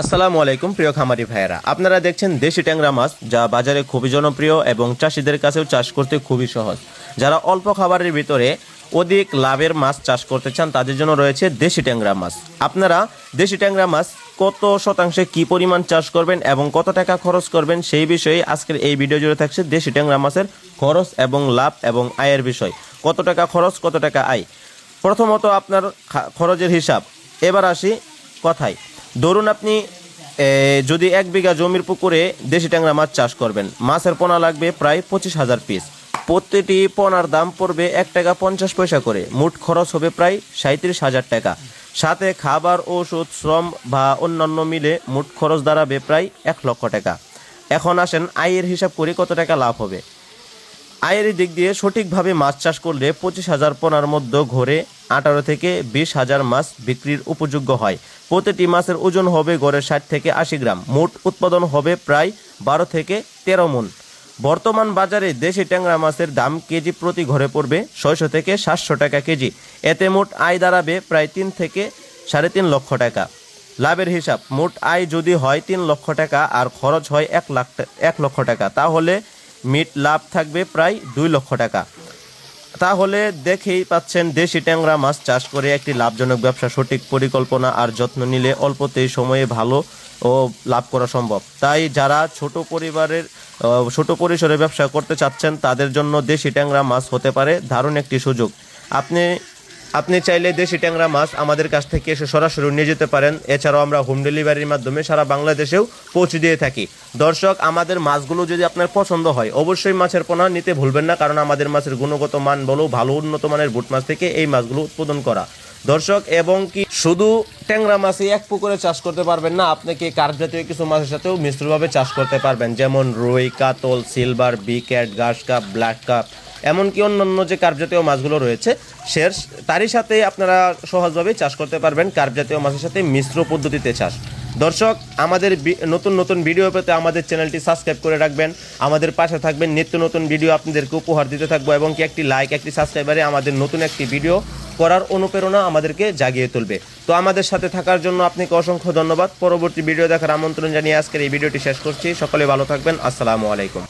আসসালামু আলাইকুম, প্রিয় খামারি ভাইয়েরা। আপনারা দেখছেন দেশি ট্যাংরা মাছ, যা বাজারে খুবই জনপ্রিয় এবং চাষিদের কাছেও চাষ করতে খুবই সহজ। যারা অল্প খাবারের ভিতরে অধিক লাভের মাছ চাষ করতে চান, তাদের জন্য রয়েছে দেশি ট্যাংরা মাছ। আপনারা দেশি ট্যাংরা মাছ কত শতাংশে কি পরিমাণ চাষ করবেন এবং কত টাকা খরচ করবেন, সেই বিষয়ে আজকের এই ভিডিও জুড়ে থাকছে দেশি ট্যাংরা মাছের খরচ এবং লাভ এবং আয়ের বিষয়। কত টাকা খরচ, কত টাকা আয়? প্রথমত আপনার খরচের হিসাব। এবার আসি কথায়। ধরুন আপনি যদি এক বিঘা জমির পুকুরে দেশি ট্যাংরা মাছ চাষ করবেন, মাছের পোনা লাগবে প্রায় পঁচিশ হাজার পিস প্রতিটি পোনার দাম পড়বে এক টাকা পঞ্চাশ পয়সা করে, মোট খরচ হবে প্রায় সাঁত্রিশ হাজার টাকা। সাথে খাবার ওষুধ শ্রম বা অন্যান্য মিলে মোট খরচ দাঁড়াবে প্রায় এক লক্ষ টাকা। এখন আসেন আয়ের হিসাব করে কত টাকা লাভ হবে। আয়ের দিক দিয়ে সঠিকভাবে মাছ চাষ করলে পঁচিশ হাজার পোনার মধ্যে ঘরে আঠারো থেকে বিশ হাজার মাছ বিক্রির উপযোগ্য হয়। প্রতিটি মাছের ওজন হবে গড়ে ষাট থেকে আশি গ্রাম। মোট উৎপাদন হবে প্রায় বারো থেকে তেরো মন। বর্তমান বাজারে দেশি ট্যাংরা মাছের দাম কেজি প্রতি ঘরে পড়বে ছয়শো থেকে সাতশো টাকা কেজি। এতে মোট আয় দাঁড়াবে প্রায় তিন থেকে সাড়ে তিন লক্ষ টাকা। লাভের হিসাব, মোট আয় যদি হয় তিন লক্ষ টাকা আর খরচ হয় এক লাখ এক লক্ষ টাকা, তাহলে মিট লাভ থাকবে প্রায় দুই লক্ষ টাকা। তাহলে দেখেই পাচ্ছেন দেশি ট্যাংরা মাছ চাষ করে একটি লাভজনক ব্যবসা, সঠিক পরিকল্পনা আর যত্ন নিলে অল্পতেই সময়ে ভালো ও লাভ করা সম্ভব। তাই যারা ছোট পরিবারের ছোট পরিসরে ব্যবসা করতে চাচ্ছেন, তাদের জন্য দেশি ট্যাংরা মাছ হতে পারে। দারুণ একটি সুযোগ। আপনি আপনি চাইলে দেশি ট্যাংরা মাছ আমাদের কাছ থেকে এসে সরাসরি নিয়ে যেতে পারেন। এছাড়াও আমরা হোম ডেলিভারির মাধ্যমে সারা বাংলাদেশেও পৌঁছে দিয়ে থাকি। দর্শক, আমাদের মাছগুলো যদি আপনার পছন্দ হয়, অবশ্যই মাছের পোনা নিতে ভুলবেন না, কারণ আমাদের মাছের গুণগত মান বলো, ভালো উন্নত মানের বুট মাছ থেকে এই মাছগুলো উৎপাদন করা। দর্শক, এবং কি শুধু ট্যাংরা মাছই এক পুকুরে চাষ করতে পারবেন না, আপনি কি কার্প জাতীয় কিছু মাছের সাথেও মিশ্রভাবে চাষ করতে পারবেন? যেমন রুই, কাতল, সিলভার বি ক্যাট ঘাস কাপ, ব্ল্যাক কাপ। এমনকি অন্যান্য যে কার্প জাতীয় মাছগুলো রয়েছে সে তারই সাথে আপনারা সহজভাবে চাষ করতে পারবেন কার্প জাতীয় মাছের সাথে মিশ্র পদ্ধতিতে চাষ। দর্শক, আমাদের নতুন নতুন ভিডিও পেতে আমাদের চ্যানেলটি সাবস্ক্রাইব করে রাখবেন। আমাদের পাশে থাকবেন নিত্য নতুন ভিডিও আপনাদেরকে উপহার দিতে থাকব এবং কি একটি লাইক একটি সাবস্ক্রাইবারে আমাদের নতুন একটি ভিডিও করার অনুপ্রেরণা আমাদেরকে জাগিয়ে তুলবে। তো আমাদের সাথে থাকার জন্য আপনাকে অসংখ্য ধন্যবাদ। পরবর্তী ভিডিও দেখার আমন্ত্রণ জানিয়ে আজকের এই ভিডিওটি শেষ করছি। সকলে ভালো থাকবেন। আসসালামু আলাইকুম।